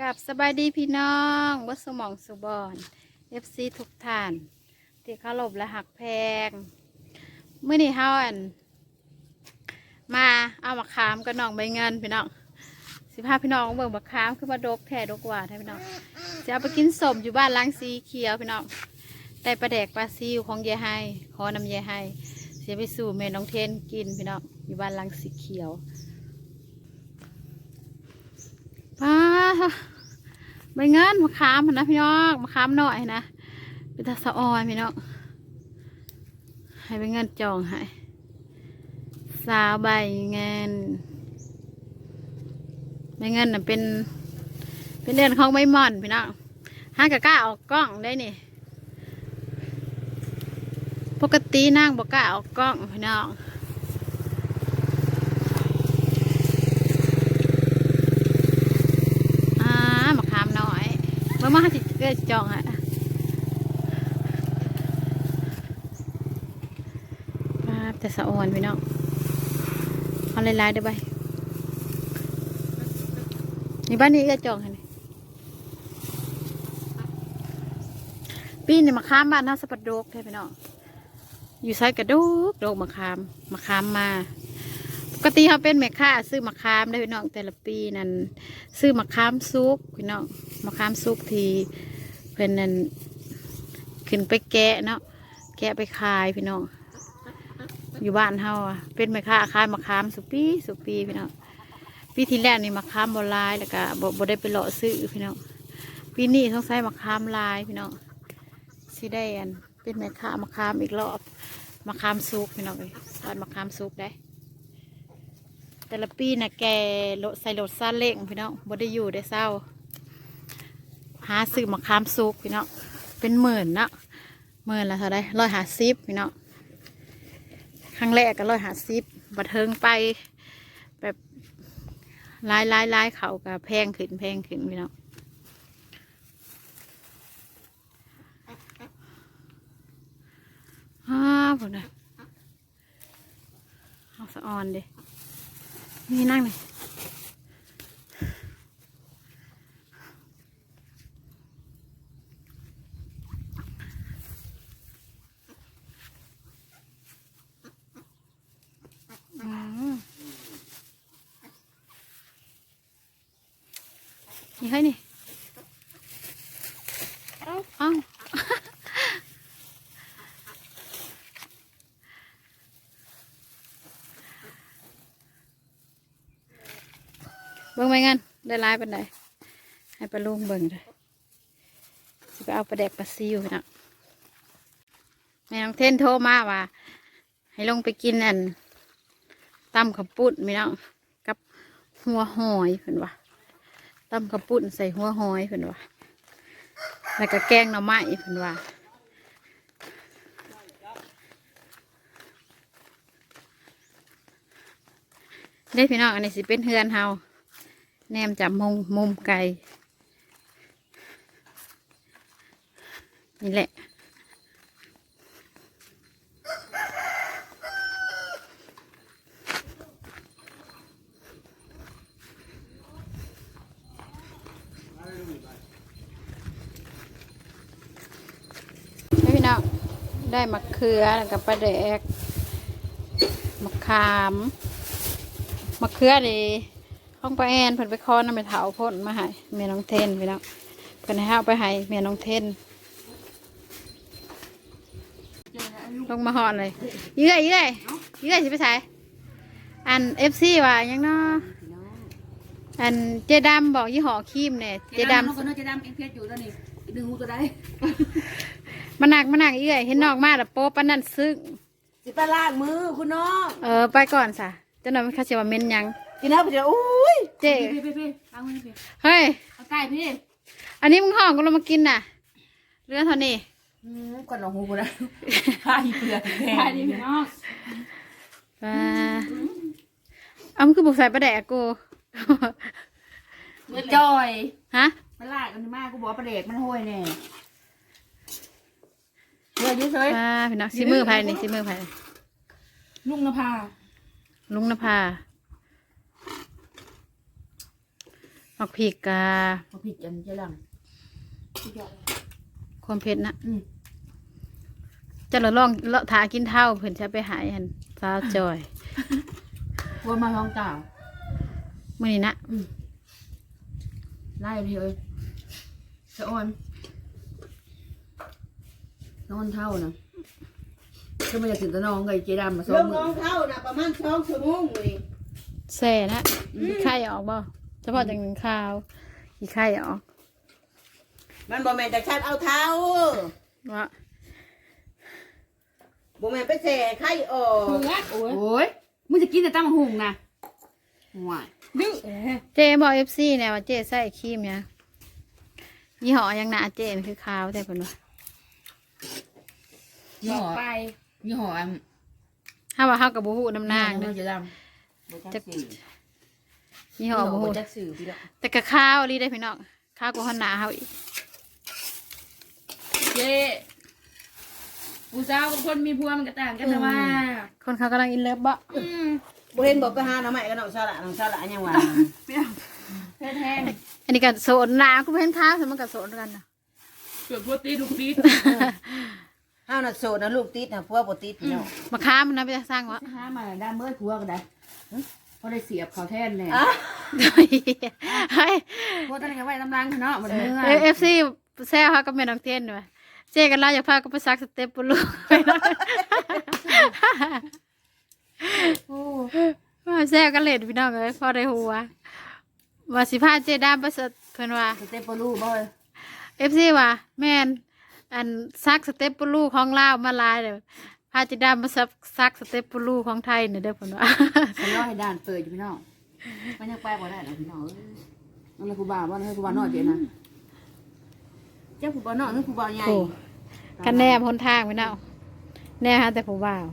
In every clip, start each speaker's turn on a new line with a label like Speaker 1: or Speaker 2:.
Speaker 1: กับสบายดีพี่น้องวัดสมองสุบอนเอฟซีทุกท่าน ที่เคารพและหักแพงเมื่อนี้เฮาอัน มาเอามาขามกับน้องใบเงินพี่น้องสิพาพี่น้องเบิ่งบักขามคือมาดกแท่ดกหวานให้พี่น้องจะเอาไปกินสมอยู่บ้านล้างสีเขียวพี่น้องได้ปลาแดกปลาซิวของยายไฮขอนำยายไฮเสียไปสู่แม่น้องเทนกินพี่น้องอยู่บ้านล้างสีเขียว ป้า ใบเงินมะขามันนะพี่น้องมะขามหน่อยนะเป็นตาสะออนพี่น้องให้ใบเงินจองให้สาวใบเงินใบเงินน่ะเป็น เป็นเดือนของใบหม่อนพี่น้องห้างกะก้าออกกล้องได้นี่ปกตินั่งบอกก้าออกกล้องพี่น้อง อ่ามะขามน้อย เมื่อมาจิเกิดจองอะป้าแต่สะออนพี่น้องเอาลายๆเด้อใบนี่บ้านนี้ก็จองค่ะนี่ปีนี่มะขามบ้านน่าสะปัดโดกใช่พี่น้องอยู่ไซกระโดกโดกมะขามมะขามมา กติเขาเป็นแม่ค้าซื้อมะขามได้พี่น้องแต่ละปีนั้นซื้อมะขามซุกพี่น้องมะขามซุกทีเพิ่อนนั่นขึ้นไปแกะเนาะแกะไปขายพี่น้องอยู่บ้านเฮาเป็นแม่ค้าขายมะขามสุปีสุปีพี่น้องปีที่แรกนี่มะขามบลายแล้วก็บบได้ไปเลาะซื้อพี่น้องปีนี้ต้องใช้มะขามลายพี่น้องสิได้อันเป็นแม่ค้ามะขามอีกรอบมะขามซุกพี่น้องเลยบ้านมะขามซุกได้ แต่ละปีนะแกรถใส่รถซาเล้งพี่น้องบ่ได้อยู่ได้เศร้า หาซื้อมะขามสุกพี่น้องเป็นหมื่นเนาะหมื่นละเท่าไรร้อยหาซิบพี่น้องครั้งแรกก็ร้อยหาซิบบัดเทิงไปแบบลายลายลายเขากับแพงขึ้นแพงขึ้นพี่น้องฮ่าผมนะเอาสะออนดิ นี่นั่งเลยนี่ให้นี่ เอ้าเอ้า เบิ่งไปงั้นได้ลายปันไดให้ปลาลุงเบิ่งเลยสิไปเอาปลาแดกปลาซิวนะแม่น้องเทนโทรมาว่า ให้ลงไปกินอันตำข้าวปุ้นพี่น้องกับหัวหอยเพิ่นว่าตำข้าวปุ้นใส่หัวหอยเพิ่นว่าแล้วก็แกงหน่อไม้เพิ่นว่าเด้พี่น้องอันนี้สิเป็นเฮือนเฮา แนมจับมุมมุมไก่นี่แหละ พี่น้องได้มะเขือกับปลาแดกมะขามมะเขือดี ห้องป้าแอนเพิ่นไปคอนน้ำไปเถาพ่นมาให้แม่น้องเทนพี่น้องเพิ่นให้เอาไปให้แม่น้องเทนลงมาหอนเลยเยื่อยเยื่อยเยื่อยสิไปใส่อันเอฟซีว่าหยังเนาะอันเจดำบอกยี่ห้อครีมเนี่ยเจด
Speaker 2: คนน้องเจดำเอ็งเพชรอยู่แล้วนี่ดึงหูตัวได้ำ
Speaker 1: มาหนักมาหนักเยื่อยเห็นนอกมาแล้วโป๊ปานนั่นซึ้ง
Speaker 2: สิไปล้างมือคุณน้อง
Speaker 1: เออไปก่อนสะเจ้าหน่อยมันเขาจะว่าเม้นหยัง
Speaker 2: กินแล้วไปเจออุ้ย
Speaker 1: เจ๊
Speaker 2: พี่พี่พี่ล้างมือพี่
Speaker 1: เฮ้ย
Speaker 2: เอาใกล้พี่
Speaker 1: อันนี้มึงห้องก็ลงมากินน่ะ เรื่องเท่านี้
Speaker 2: อืมก่อนหนองหูกูนะข้าอีเปลือกแค่นี้พี่น้อง
Speaker 1: ว่าเอามันคือบุกใส่ประแดกกู
Speaker 2: จอย
Speaker 1: ฮะ
Speaker 2: มันลากกันมากกูบอกว่าประเด็กมันห้อยแน่เดี๋ยวยืดเฉย
Speaker 1: ว่าพี่น้องซิมือภายนี่ซิมือภาย
Speaker 2: ลุงนภา
Speaker 1: ลุงนภา มักพริกกา
Speaker 2: พอผิดกันจะหลัง
Speaker 1: ความเผ็ดนะ
Speaker 2: อืม
Speaker 1: จะเราลองเลาะถากินเท่าเพิ่นจะไปหายหันสาวจอย
Speaker 2: วัวมาท้องเก่า
Speaker 1: มื้อนี้นะ
Speaker 2: อืมไล่เลยเอ้ยสะออนนอนเท่านะก็ไม่อยากถึงตะนองกับไอ้เจดำมาซ้อ
Speaker 3: ล
Speaker 2: ม
Speaker 3: ง
Speaker 2: มื
Speaker 3: น้
Speaker 2: อ
Speaker 3: องเท่านะประมาณสองชั่วโมงเลย
Speaker 1: แซ่นะขี้ไข่ออกบ่ เฉพาะจังหนึ่งข้าวขี้ไข่ออก
Speaker 3: มันบ่แม่นแต่ชัดเอาเท้า
Speaker 1: ว่า
Speaker 3: บ่แม่นไปแส่ไข่ออก
Speaker 2: โอ้ยมึงจะกินแต่ตั้งหุงนะห่วย
Speaker 1: เจบอก FC เนี่ยว่าเจใส่ครีมเนี่ยยี่ห้อหยังหนาเจนคือขาวแต่เพิ่นว่า
Speaker 2: ยี่ห้อยี่ห้ออัน
Speaker 1: ถ้าว่าเฮากับบ่ฮู้น้ำนาง
Speaker 2: เด้
Speaker 1: เด้
Speaker 2: อ
Speaker 1: อ
Speaker 2: เจด
Speaker 3: จักสื่อ
Speaker 1: ยี่ำห้อบ่ฮู้
Speaker 2: จักสื่อพี่ดอก
Speaker 1: แต่ก็ข้าวลีได้พี่น้องข้าวกว่าหนาเฮาอีก
Speaker 2: เจ๊ผู้สาวกับคนมีผัวมันก็ต่างกันนะว่า
Speaker 1: คนเขากำลังอินเลิฟบ่
Speaker 3: บ่เห็นบอกไปหาหน่อไม้กับน้องสาระน้องสาระยังว่า
Speaker 2: แท้
Speaker 1: อันนี้ก็โสนหนากูเห็นข้าวแต่มันก็โสนกันนะ
Speaker 2: ๆเกิดพวกตีลูกตี
Speaker 3: เฮาน่ะโสดนะลูกติดนะผัวบ่ติดพี่น้อง
Speaker 1: มาค้ามันนะไปสร้างวะ
Speaker 2: หามาด้ามเมื่อผัวก็ได้ พอได้เสียบเขาแทนแน่
Speaker 3: อะ
Speaker 1: เฮ้ย
Speaker 2: ผัวตอนนี้ก็ไว้ตำรังเนาะมันเมื่อ
Speaker 1: เอฟซีแซ่เขาก็เป็นน้องเต้นด้วยเจ๊กันล่าอย่าพาก็ไปซักสเต็ปปุลูกไปหน่อยว่าแซ่ก็เล่นพี่น้องเลยพอได้หัวว่าสิพาเจดามไปสดเพิ่นว่า
Speaker 2: สเตปโปลูบ่อย
Speaker 1: เอฟซีว่าแม่นอันซักสเต็ปปุลูของลาวมาหลายเลย พาเจดามมาซักซักสเต็ปปุลูของไทยเนี่ยเด้อเพิ่นว่า
Speaker 2: ฉันรอให้ด่านเปิดอยู่พี่น้องมันยังไปบ่ได้หรอกพี่น้องเอ้ยนั่นแหละครูบาว่าให้ครูบาน้อยเจ๊นะเจ้าครูบาน้อยนั่นครูบาใหญ่
Speaker 1: โอ้กันแนบหนทางไปเนาะแน่ฮะแต่ผู้บ่าว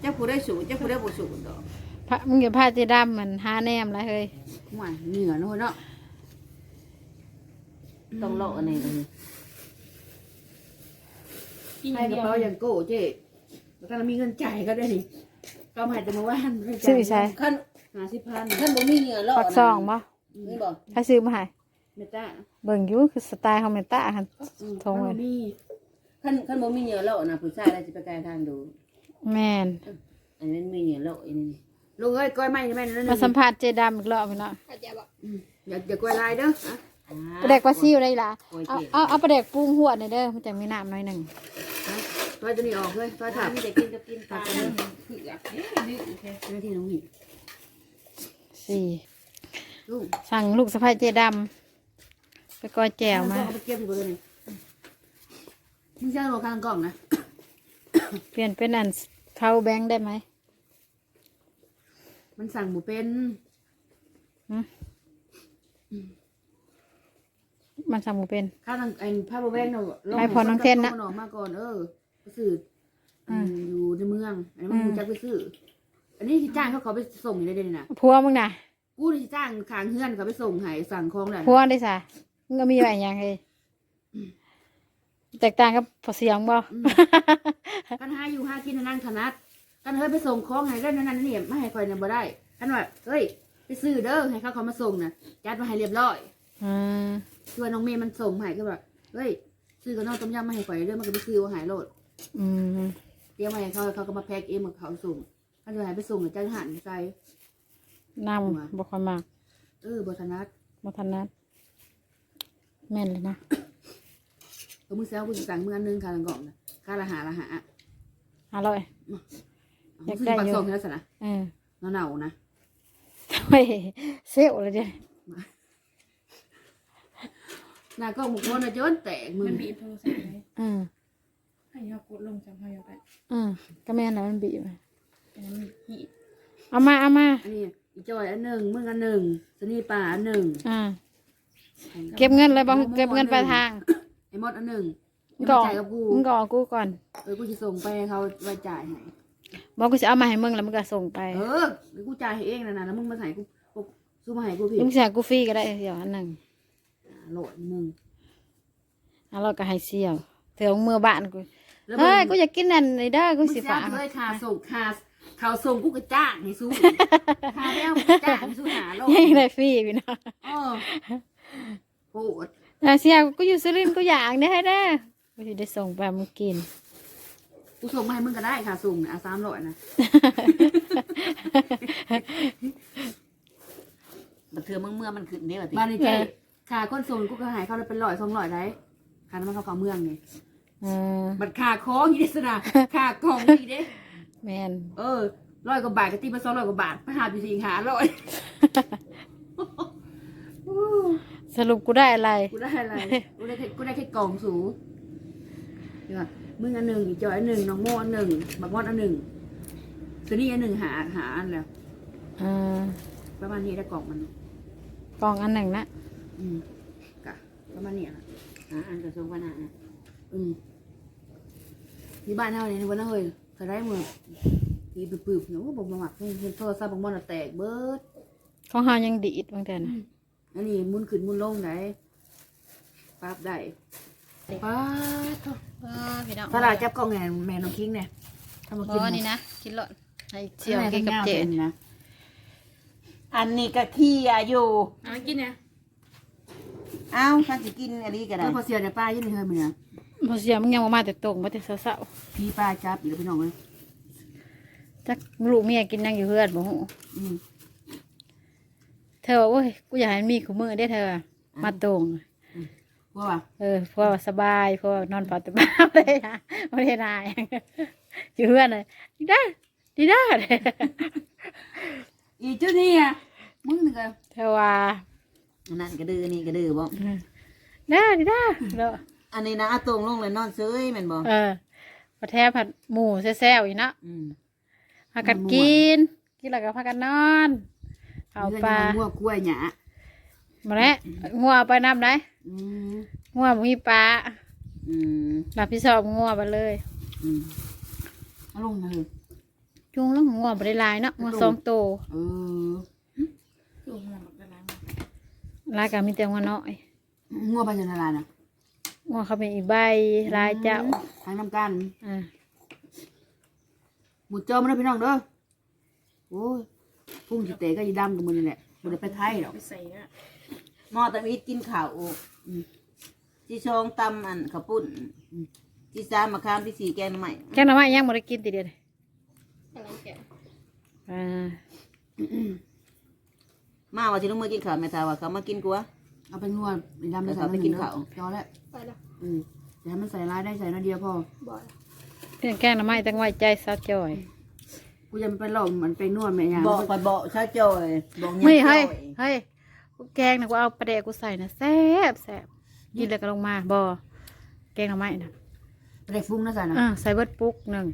Speaker 3: เจ้าผู้ได้สูงเจ้าผู้ได้บ่สูงดอก
Speaker 1: พระมึงอย่าพาเจดำมันหาแนมอะไรเฮ้ย
Speaker 2: ห่วยเหนือเนาะเนาะ
Speaker 3: ต้องเลาะอันนี้ เลย
Speaker 2: ให้กระเป๋าอย่างโก้เจ๊แล้วก็มีเงินจ่ายก็ได้นี่ก็มาจะมาว่าน
Speaker 1: ซื้อใช่
Speaker 3: คัน
Speaker 2: หาสิพัน
Speaker 3: คันบ่มีเหงื่อเลาะ
Speaker 1: ปักซองบ่
Speaker 3: นี่บ่
Speaker 1: ถ้าซื้อมาให้
Speaker 2: เมตา
Speaker 1: เบิ่งอยู่คือสไตล์ของเมตาคันทงเลย
Speaker 2: มี
Speaker 3: คันคันบ่มีเหงื่อเลาะนะผู้ชายได้สิไปไกลทางดู
Speaker 1: แม่น
Speaker 3: อันนี้มันมีเหงื่อเลาะอันนี้
Speaker 2: ลุงเอ้ยก้อยไม้นี่แม่นั่น
Speaker 1: มาสัมผัสเจดำอีกรอบไปเนาะ
Speaker 2: อย่าอย่าก้อยลายเด้ออะ
Speaker 3: อ่า
Speaker 1: ประเด็กปลาซิวได้ล่ะ
Speaker 3: โอ้ย
Speaker 1: เอา
Speaker 3: เจ็บ
Speaker 1: เอาเอาประเด็กปรุงหัวหน่อยเด้อมันจะมีน้ำหน่อยหนึ่ง
Speaker 2: ก้อยตัวนี้ออกเลยก้อยถาม
Speaker 3: มีแต่กินก็กินปลา
Speaker 2: เจ้าที่น้องหิน
Speaker 1: สี่
Speaker 2: ลูก
Speaker 1: สั่งลูกสะพ้ายเจดำไปกอยแจวมา
Speaker 2: เอาไปเก็บอยู่บนนี้มึงจะเอาข้างกล่องนะ
Speaker 1: เปลี่ยนเป็นอันเข้าแบงค์ได้ไหม
Speaker 2: มันสั่งหมูเป็น
Speaker 1: มันสั่งหมูเป็น
Speaker 2: ข้าวทางไอ้ผ้าโบแวงเนาะลง
Speaker 1: ให้พอน้องเทนนะ
Speaker 2: มัออกมาก่อนเออ ไปซื้ออืมอยู่ในเมืองอันนี้มันรู้จักไปซื้ออันนี้ที่จ้างเขาเขาไปส่งอยู่ได้เลยนะ
Speaker 1: พัวมึงน่ะ
Speaker 2: กูที่จ้างขางเฮือนเขาไปส่งให้สั่งของได้
Speaker 1: พัวได้สะมึงก็มีอะไรอย่างเฮ้ยแตกต่างกับพอเสียงบ่
Speaker 2: กันหาอยู่หากินนั่งถนัดกันเฮ้ยไปส่งของให้ได้นั่นนั่นนี่ไม่ให้คอยเนี่ยบ่ได้กันว่าเฮ้ยไปซื้อเด้อให้เขาเขามาส่งนะจัดมาให้เรียบร้อย
Speaker 1: อืม
Speaker 2: ชวนน้องเมย์มันส่งมาให้ก็แบบเฮ้ยซื้อกับน้องต้มยำมาให้ข่อยเด้อมันก็ไปซื้อมาใหายโลด
Speaker 1: อืม
Speaker 2: เตรียมมาให้เขาเขาก็มาแพ็กเองมาเขาส่งเขาจะให้ไปส่งกับจ้างหันใจ
Speaker 1: น้ำบ่ค่อยมาก
Speaker 2: เออบทนัด
Speaker 1: บ่ทันนัดแม่นเลยนะ
Speaker 2: เขามือเซลกูจะสั่งเมื่อนึงค่าละกล่องนะค่าละหาละหา
Speaker 1: อร่อย
Speaker 2: เอาซื้อปักส่งให้แล้วสินะ
Speaker 1: เออ
Speaker 2: เน่าๆนะ
Speaker 1: เฮ้ยเซลเลยเจ้
Speaker 2: หน้ากล้องบุกคนนะจนแตกมึง
Speaker 4: มันบีบโทรศัพท์ไหม
Speaker 1: อืม
Speaker 4: ให้เขากดลงจำเขาอย่างไร
Speaker 1: อืมก็แม่นแล้วมันบีบมา
Speaker 4: อันนั้นมันหีด
Speaker 1: เอามาเอามา
Speaker 2: อันนี้อีจอยอันหนึ่งมึงอันหนึ่งสนีป่าอันหนึ่ง
Speaker 1: อ่า เก็บเงินเลยบ่เก็บเงินปลายทาง
Speaker 2: ไอ้มดอันหนึ่ง
Speaker 1: มึง
Speaker 2: จะ
Speaker 1: ก่อ
Speaker 2: มาจ่ายกับกู
Speaker 1: มึงก่อกูก่อน
Speaker 2: เออกูจะส่งไปให้เขาไว้จ่ายให้
Speaker 1: บอกกูจะเอามาให้มึงแล้วมึงก็ส่งไป
Speaker 2: เออเดี๋ยวกูจ่ายให้เองนะนะแล้วมึงมาใส่กูกูซื้อมาให้กูผิด
Speaker 1: มึงเสียกูฟรีก็ได้เดี๋ยวอันหนึ่ง
Speaker 2: โหลดมึง
Speaker 1: เอาเราก็ให้เสี่ยวเถื่อมือบ้านกู
Speaker 2: แล้ว
Speaker 1: เฮ้ยกูอยากกินนั่นนี่เด้อกู
Speaker 2: มึง
Speaker 1: สิ
Speaker 2: สิ
Speaker 1: ฝา
Speaker 2: ฝากกเลยค่าส่งค่าเขาส่งกูกระจ้างให้สู้หาไปเอากูกระจ้างให้สู้หาโลก
Speaker 1: ยังได้ฟรีพี่น้อง
Speaker 2: เออโหด
Speaker 1: แต่เสียกูอยู่สุรินทร์กูอยากได้ให้ได้กูสิได้ส่งไปมึงกิน
Speaker 2: กูส่งมาให้มึงก็ได้ค่ะส่งอะสามร้อยนะ
Speaker 3: บัดเทื่อเมื่อเมื่อมันขึ้นเด้ว่าติ
Speaker 2: บ้านนี้เจ๊ค่าคนส่งกูก็ใหายเขาเลยเป็นร้อยสองร้อยได้ค่าน้ำมันเขาเข้าเมืองไง
Speaker 1: เออ
Speaker 2: บัดค่าของยี่เดสนะค่าของยี่เด้
Speaker 1: แมน
Speaker 2: เออร้อยกว่าบาทก็ตีมาสองร้อยกว่าบาทไปหาอยู่สี่หาร้อย
Speaker 1: สรุปกูได้อะไร
Speaker 2: กูได้อะไรกูได้แค่กูได้แค่กล่องสูงเดี๋ยวก่อนมึงอันหนึ่งอีจอยอันหนึ่งน้องโมอันหนึ่งบักมอดอันหนึ่งคือนี่อันหนึ่งหาหาอันแล้ว
Speaker 1: เออ
Speaker 2: ประมาณนี้ได้กล่องมัน
Speaker 1: กล่องอันหนึ่งนะ
Speaker 2: อืมกะประมาณนี้นะ
Speaker 3: อ่าอันกระทรวงพาณิชย์
Speaker 2: อืม ที่บ้านเท่านี้วันนั้นเฮ้ยเขาได้มือทีปืบๆเนาะบอกมาหมักเห็นโทรศัพท์บางมันอะแตกเบิด
Speaker 1: ของเฮายังดีดบางแต่นะ
Speaker 2: อันนี้หมุนขึ้นหมุนลงได้ปรับได้ป้าดโถ่
Speaker 1: เออพี่น้อง
Speaker 2: ตลาดจับกล่องแหนแม่น้องคิงเนี่ยทำมา
Speaker 1: บ
Speaker 2: กิน
Speaker 1: อนี่นะกินหลอดให้เจียวกินกับเจน
Speaker 2: นะ
Speaker 3: อันนี้ก็ขี้อายุ
Speaker 4: เอามากินเนี่ย
Speaker 3: เอ้าท่านสิกินอันนี้ก็ได้
Speaker 2: แล้วพอเสียเนี่ยป้ายังไม่เคยมีนะ
Speaker 1: พอเสียมึงยังบ่มาแต่ตรงมาแต่เสา
Speaker 2: พี่ป้าจับอีกแล้วพี่น้องเลย
Speaker 1: ๆจักลูกเมียกินนั่งอยู่เฮือนบ่ฮู้
Speaker 2: อืม
Speaker 1: เธอว่าโอ้ยกูอยากให้มีคู่มือได้เธอมาตรง
Speaker 2: ว่าว่ะ
Speaker 1: เออเพราะว่าสบายเพราะว่านอนฝันแต่บ้าเลยนะไม่ได้นายอยู่เพื่อนเลยดีได้ดีได้
Speaker 2: อีเจ้านี่อะมึงนึงกัน
Speaker 1: เธอว่า
Speaker 3: อันนั้นก็ดื้ออันนี่ก็ดื้อบ่
Speaker 1: ได้ดีได้แล้ว
Speaker 3: อันนี้นะอาตรงลงเลยนอนเซยแม่นบ่
Speaker 1: เออพอแทบผัดหมูแซ่ๆอีกเนาะ
Speaker 3: อืม
Speaker 1: พากันกิน กินแล้วก็พากันนอนเอาปลา
Speaker 2: งัวกล้วยหยา
Speaker 1: มาแล้วงัวเอาไปน้ำได้
Speaker 2: อืม
Speaker 1: งัวบ่มีปลา
Speaker 3: อืม
Speaker 1: รับผิดชอบงัวไปเลย
Speaker 3: อืม
Speaker 2: เอาลงมาเลย
Speaker 1: จุงแล้วงัวบ่ได้หลายเนาะงัวสองโตว
Speaker 2: เออ
Speaker 4: ดูมันหมดแล้วนะ
Speaker 1: ลายก็มีแต่งัวน้อย
Speaker 2: งัวไปจนอะไรน่ะ
Speaker 1: งัวเขาเป็นอีใบลายเจ้า
Speaker 2: ทางน้ำกัน
Speaker 1: อ่า
Speaker 2: หมูจอมันได้พี่น้องเด้อโอ้ยพุ่งจิเตะก็ยีดำกับมันนี่แหละมันได้ไปไทยหรอก
Speaker 4: ไปใส่เนี่ย
Speaker 3: หมอตะวิดกินข้าวอืมที่ชองตำอันข้าวปุ้นอืมที่สามมะขามที่สี่แกงหน่อไม้
Speaker 1: แกงหน่อไม้ยังบ่ได้กินติเดียวเลย
Speaker 4: อะไรแกะ
Speaker 1: อ่า
Speaker 3: มาว่าสิลงมือกินข้าวแม่ทาว่าเขามากินกูวะ
Speaker 2: เอาไปงัวยีดำไปใส่
Speaker 3: เอาไปกินข้าว
Speaker 2: จอแล้ว
Speaker 4: ไปแล้ว
Speaker 2: อืมอย่าให้มันใส่ร้ายได้ใส่น้อยเดียวพอ
Speaker 4: บ่อย
Speaker 1: เพียงแกงหน่อไม้ตั้งไว้ใจสาวจอย
Speaker 2: กูจะไปหลอกมันไปนวดแม่ยาง
Speaker 3: บอกคอยบอกชาจอยบอกเนี่ย
Speaker 1: เฮ้ย
Speaker 3: จอ
Speaker 1: เฮ้ย
Speaker 3: ย
Speaker 1: เฮ้ยกูแกงนะกูเอาปลาแดกกูใส่นะแซ่บแซ่บกินเลยก็ลงมาบ่แกงหน่อไม้นะ
Speaker 2: เด็กฟุ้งนะสันนะ
Speaker 1: อ่าใส่เบิดปุ๊กหนึ่ง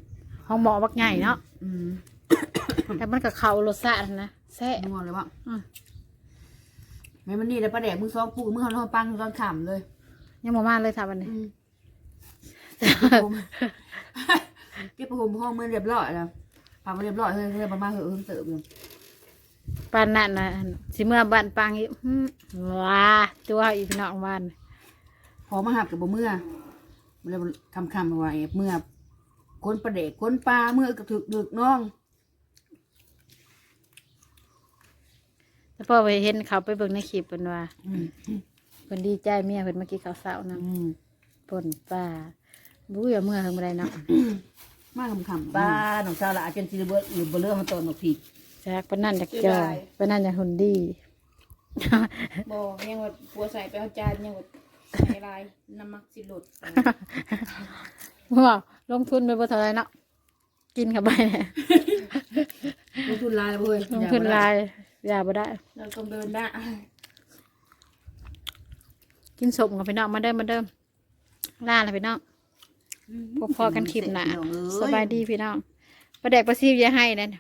Speaker 1: ห้องหมอบักใหญ่เนาะ
Speaker 2: อืม
Speaker 1: แต่มันก็เข้ารสชาตินะแซ่บ
Speaker 2: งัวเลยวะ
Speaker 1: อืม
Speaker 2: แม่มันนี่แล้วประเด็กมึงซ้อมปูมึงเขาทอดปังตอนขำเลย
Speaker 1: ยังบ่มาเลยทำอันนี้
Speaker 2: อืมผมเก็บผ้าห่มห้องมือเรียบร้อยแล้วพามาเรียบร้อยเฮ้ยเฮ้ยมามาเหอะเพิ่มเติมเลย
Speaker 1: ปานนั่นนะสิเมื่อบ้านปังอีกอื้อว้าตัวอีพี่น้องบ้าน
Speaker 2: พอมาหับกับบ่เมื่อมันเลยคำคำๆว่าไอ้เมื่อคนประเด็กคนปลาเมื่อกระถึกดึกน้อง
Speaker 1: แล้ว พอไปเห็นเขาไปเบิ่งในคลิปเพิ่นว่า
Speaker 2: อืม
Speaker 1: เพิ่นดีใจเมียเพิ่นมากินข้าวเช้านะ
Speaker 2: อืม
Speaker 1: ป่นปลาบุ้ยเอาเมื่อเพิ่นบ่ได้เนาะ
Speaker 2: มาคำคำๆ
Speaker 3: ป้าหนุ่มสาวละอาจารย์สิเบิดหรือบ่เลือกมันตอนมาผี
Speaker 1: จากปานนั่นจากจอยปานนั่นจากหุ่นดี
Speaker 4: บ่ยังว่าปัวใส่ไปเอาจานยังว่าใส่ลายน้ำมักสิหลุด
Speaker 1: ว้าวลงทุนไปบ่เท่าไหรเนาะกินเข้าไปเนี่ย
Speaker 2: ลงทุนลายแล้วเว้ย
Speaker 1: ลงทุนหลาย อย่าบ่ได้
Speaker 4: เราต้องเดินได้
Speaker 1: กินสมกับพี่น้องมาเด้อมาเด้อล่าเลยพี่น้องพบพอกันคลิปหน้าสบายดีพี่น้องประเด็กประซีบอย่าให้นั่น